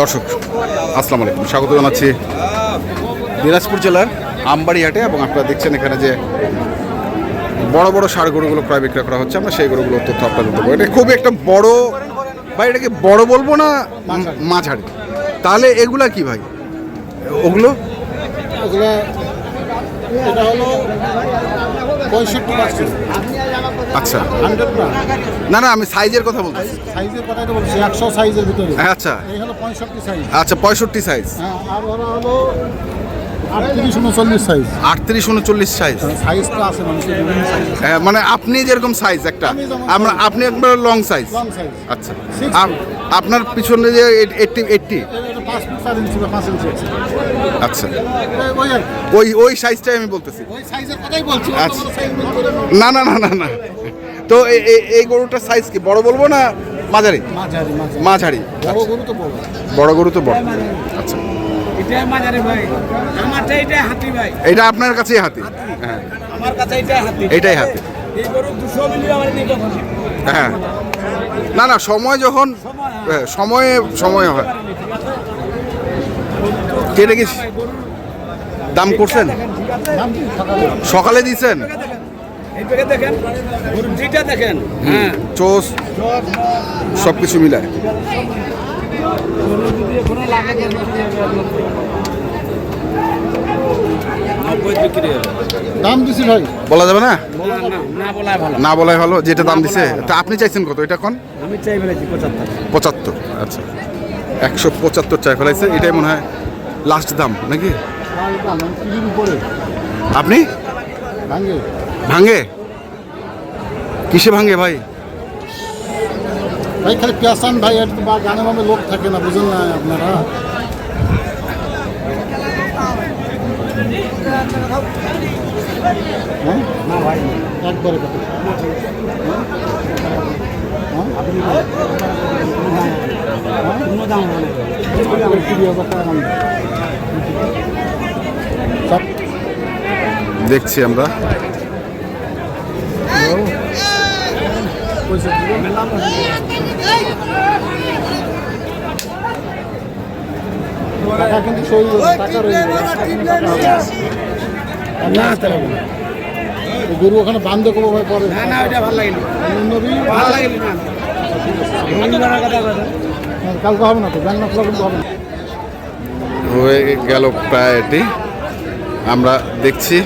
দর্শক, আসসালামু আলাইকুম। স্বাগত জানাচ্ছি দিনাজপুর জেলার আমবাড়ি হাটে এবং আপনারা দেখছেন এখানে যে বড় বড় সার গরুগুলো ক্রয় বিক্রয় করা হচ্ছে। আমরা সেই গরুগুলোর তথ্য আপনাদের দেবো। এটা খুব একটা বড় ভাই এটাকে বড় বলব না মাঝারি? তাহলে এগুলা কি ভাই? ওগুলো? ওগুলা পঁয়ষট্টি আচ্ছা। না না আমি সাইজের কথা বলতেছি। সাইজের কথাই তো বলছি একশো সাইজের ভিতরে। হ্যাঁ, আচ্ছা। এই হলো পঁয়ষট্টি সাইজ। আচ্ছা পঁয়ষট্টি সাইজ। হ্যাঁ আর ওরা হলো আটত্রিশ উনচল্লিশ সাইজ। আটত্রিশ উনচল্লিশ সাইজ। সাইজ তো আছে হ্যাঁ, মানে আপনি যেরকম সাইজ একটা আমি আমরা আপনি একবার লং সাইজ। Long size. আচ্ছা। আপনার পিছনে যে এইটটি এইটটি এটা পাঁচ চার ইঞ্চি বা পাঁচ ইঞ্চি আচ্ছা। ওই- ওই আর ওই ওই সাইজটাই আমি বলতেছি। ওই সাইজের কথাই বলছি আচ্ছা। না। না না না না তো এই- গরুটার সাইজ কি? বড় বলব না মাঝারি? মাঝারি মাঝারি। মাঝারি। বড় গরু তো বড়। বড় গরু তো বড়। আচ্ছা। এটা আপনার কাছেই হাতি? হ্যাঁ। আমার কাছে হাতি। এটাই হাতি। হ্যাঁ। না না সময় যখন হ্যাঁ, সময়ে সময় হয়। কেটে গেছি দাম করছেন? সকালে দিচ্ছেন? হ্যাঁ। চোস সব কিছু মিলায় দাম দিছি ভাই। বলা যাবে না? না বলাই ভালো। না বলাই ভালো যেটা দাম দিছে। তা আপনি চাইছেন কত? এটা কোন? আমি চাই পঁচাত্তর। পঁচাত্তর আচ্ছা। একশো পঁচাত্তর চাই ফেলাইছে এটাই মনে হয় লাস্ট দাম, নাকি? আপনি? ভাঙে। কিসে ভাঙে ভাই? ভাই, খালি পেশান ভাই বা গানে মামে লোক থাকে না বুঝলেন না আপনারা। হ্যাঁ? একবারে কত কোনো দাম হবে দেখছি আমরা। গরু ওখানে বান্ধে করব ভাই পরে। না না ওইটা ভালো লাগেনি। ভালো লাগেনি না। কথা কথা কালকে হবে না তো ব্যাংক না খোলা কিন্তু হবে না। হয়ে গেল প্রায় এটি। আমরা দেখছি।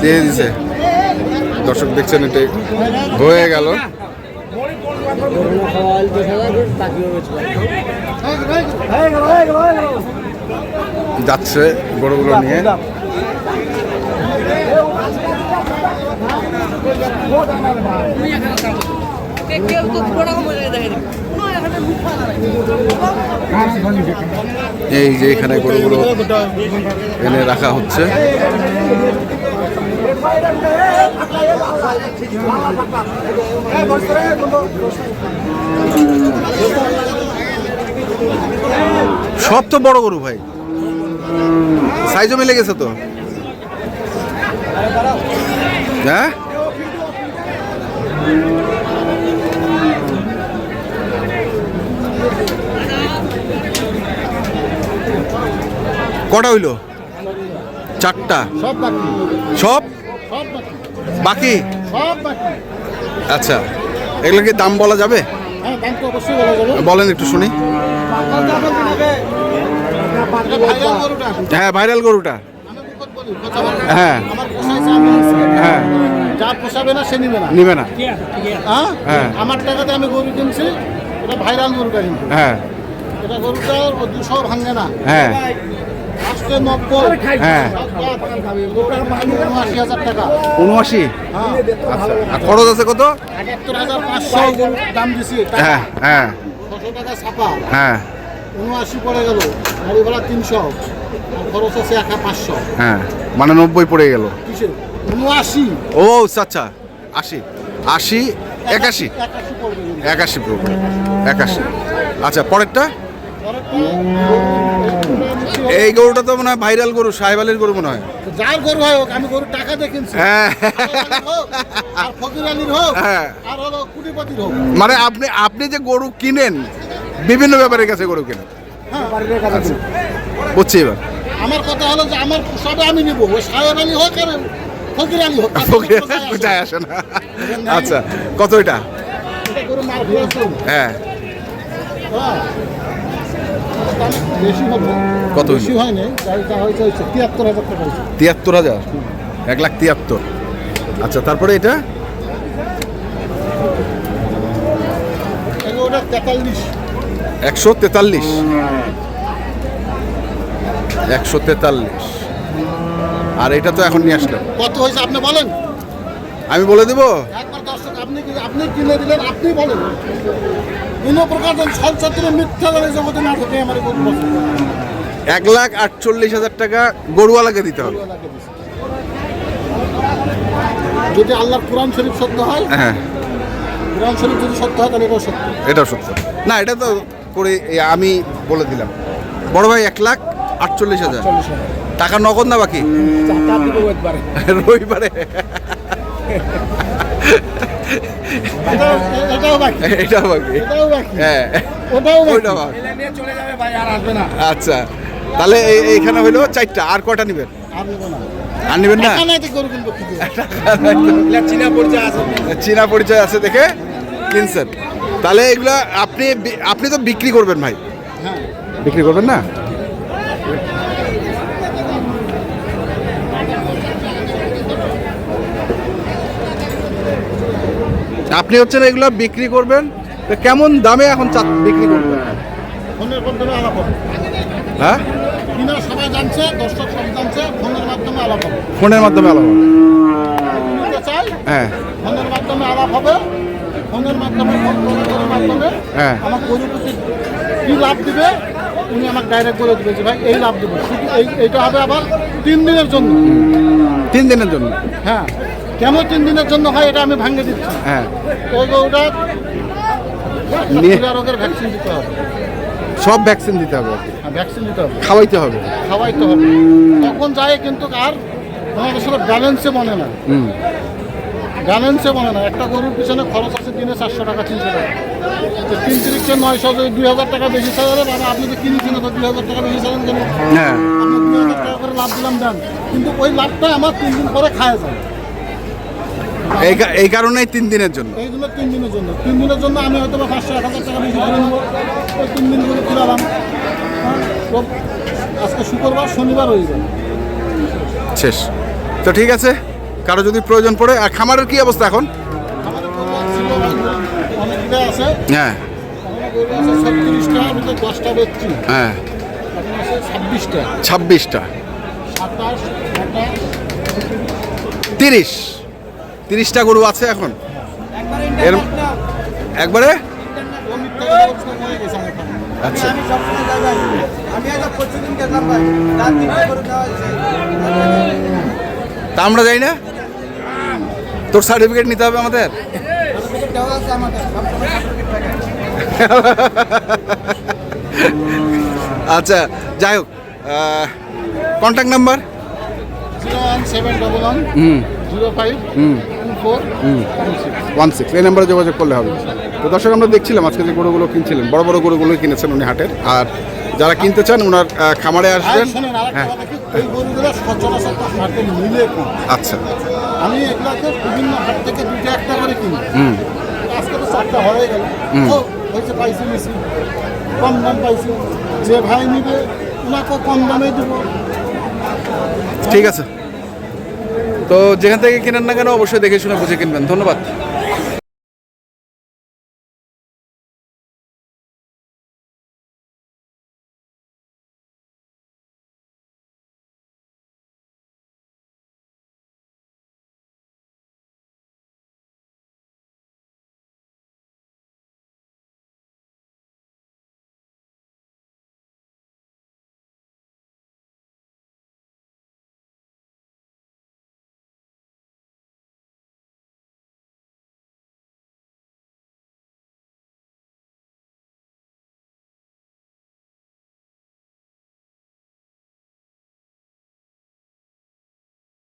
দিয়ে দর্শক দেখছেন এটাই হয়ে গেল। যাচ্ছে গরুগুলো নিয়ে কেউ তো বড় মজা দেখে এই যে এখানে গরুগুলো এনে রাখা হচ্ছে। সব তো বড় গরু ভাই। সাইজও মিলে গেছে তো। হ্যাঁ? কটা হইল? চারটা। সব বাকি। সব? সব বাকি। বাকি? সব বাকি। আচ্ছা। এগুলো কি দাম বলা যাবে? হ্যাঁ দাম তো অবশ্যই বলা যাবে। বলেন একটু শুনি। এটা ভাইরাল গরুটা। হ্যাঁ ভাইরাল গরুটা। হ্যাঁ। হ্যাঁ। যা পোষাবে না সে নিবে না। নিবে না। হ্যাঁ? হ্যাঁ। আমার টাকাতে আমি গরু কিনছি এটা ভাইরাল গরুটা কিন্তু। হ্যাঁ। এটা গরুটা দুশো ভাঙে না। হ্যাঁ। হ্যাঁ। উনআশি হ্যাঁ। আচ্ছা। আর খরচ আছে কত? একাত্তর হাজার পাঁচশো দাম দিছি। হ্যাঁ হ্যাঁ। ছশো টাকা ছাপা। হ্যাঁ। উনআশি পড়ে গেল। গাড়ি ভাড়া তিনশো। খরচ আছে একা পাঁচশো। হ্যাঁ মানে নব্বই পড়ে গেল। উনআশি। ও আচ্ছা আচ্ছা আশি। আশি একাশি একাশি। পড়বে একাশি আচ্ছা পরেরটা। এই গরুটা তো মনে হয় ভাইরাল গরু সাহেব আলীর গরু মনে হয়। যার গরু হয় আমি গরুর টাকা দিয়ে কিনছি। হ্যাঁ। আর ফকির আলীর হোক হ্যাঁ। আর হলো কুটিপতির হোক। মানে আপনি আপনি যে গরু কিনেন বিভিন্ন ব্যাপারের কাছে গরু কিনেন। হ্যাঁ। আচ্ছা বুঝছি এবার। আমার কথা হলো যে আমার সবে আমি নিব ওই সাহেব আলী হোক আর ফকির আলী হোক ফকির যায় আসে না। আচ্ছা কত এটা? হ্যাঁ। হ্যাঁ। কত? বেশি তিয়াত্তর হাজার টাকা তিয়াত্তর হাজার? এক লাখ তিয়াত্তর। আচ্ছা তারপরে এটা? একশো তেতাল্লিশ। একশো তেতাল্লিশ। আর এটা তো এখন নিয়ে আসলাম। কত হয়েছে আপনি বলেন? আমি বলে দেবো? একবার দর্শক আপনি কি- আপনি কিনে দিলেন? আপনি বলেন। কোনো প্রকার মিথ্যা জানে জগতে না থাকে আমার গরু এক লাখ আটচল্লিশ হাজার টাকা গরুওয়ালাকে দিতে হবে। যদি আল্লাহর কোরআন শরীফ সত্য হয় হ্যাঁ। কোরআন শরীফ যদি সত্য হয় তাহলে এটাও সত্য। এটাও সত্য। না এটা তো করে আমি বলে দিলাম। বড় ভাই এক লাখ আটচল্লিশ হাজার। টাকা নগদ না বাকি? রবিবারে। এটাও- এটাও বাকি। এটা বাকি। এটাও বাকি। হ্যাঁ। ওটাও ওইটা বাকি। বাকি নিয়ে চলে যাবে ভাই আর আসবে না। আচ্ছা। তাহলে এই- এইখানে হইল চারটা। আর কয়টা নিবেন? আর নেব না। নিবেন না? পরিচয় আছে। চীনা পরিচয় আছে দেখে কিনছেন। তাহলে এগুলা আপনি আপনি তো বিক্রি করবেন ভাই। হ্যাঁ। বিক্রি করবেন না? আপনি হচ্ছেন এগুলো বিক্রি করবেন। তো কেমন দামে এখন বিক্রি করবেন? হ্যাঁ? জানছে ফোনের মাধ্যমে আলাপ হবে হ্যাঁ। ফোনের মাধ্যমে আলাপ হবে। ফোনের মাধ্যমে ফোন মাধ্যমে হ্যাঁ। আমার কী লাভ দিবে? উনি আমাকে ডাইরেক্ট বলে দেবে যে ভাই এই লাভ দেবো। এই এইটা হবে আবার তিন দিনের জন্য। তিন দিনের জন্য? হ্যাঁ। কেন তিন দিনের জন্য হয় এটা আমি ভাঙে দিচ্ছি। হ্যাঁ। ওই গরুটা রোগের ভ্যাকসিন দিতে হবে। সব ভ্যাকসিন দিতে হবে হ্যাঁ ভ্যাকসিন দিতে হবে। খাওয়াইতে হবে। খাওয়াইতে হবে। তখন যায় কিন্তু আর আমাদের সাথে ব্যালেন্সে মনে না। ব্যালেন্সে মনে না একটা গরুর পিছনে খরচ আছে দিনে চারশো টাকা তিনশো টাকা। তো তিন তিরিশে নয়শো যদি দুই হাজার টাকা বেশি চাইলে মানে আপনি যে কিনেছেন তো দুই হাজার টাকা বেশি চাইলেন কেন? হ্যাঁ। আপনি দুই হাজার টাকা করে লাভ দিলাম দেন। কিন্তু ওই লাভটা আমার তিন দিন পরে খায় যায়। এই কা- এই কারণেই তিন দিনের জন্য। এই জন্য তিন দিনের জন্য। তিন দিনের জন্য আমি হয়তো বা পাঁচশো এক হাজার টাকা বেশি করে নেব। ওই তিন দিন করে কিনালাম হ্যাঁ, আজকে শুক্রবার শনিবার হয়ে যাবে শেষ। তো ঠিক আছে। কারও যদি প্রয়োজন পড়ে, আর খামারের কি অবস্থা এখন? হ্যাঁ। হ্যাঁ। ছাব্বিশটা। তিরিশ। তিরিশটা গরু আছে এখন? এর একবারে। আচ্ছা। তা আমরা যাই না। তোর সার্টিফিকেট নিতে হবে আমাদের? আচ্ছা যাই হোক contact number zero one seven double one zero five hmm. Two four one six এই নাম্বারে যোগাযোগ করলে হবে। তো দর্শক আমরা দেখছিলাম আজকে যে গরুগুলো কিনছিলেন বড় বড় গরুগুলো কিনেছেন উনি হাটের। আর যারা কিনতে চান ওনার খামারে আসবেন। হ্যাঁ। আচ্ছা। আমি এগুলোকে বিভিন্ন হাট থেকে দুইটা একটা করে কিনি। আজকে তো চারটা হয়ে গেল। হয়েছে পাইছি বেশি কম দাম পাইছি। যে ভাই নিবে ওনাকে কম দামে দেবো। ঠিক আছে। তো যেখান থেকে কিনেন না কেন অবশ্যই দেখে শুনে বুঝে কিনবেন। ধন্যবাদ।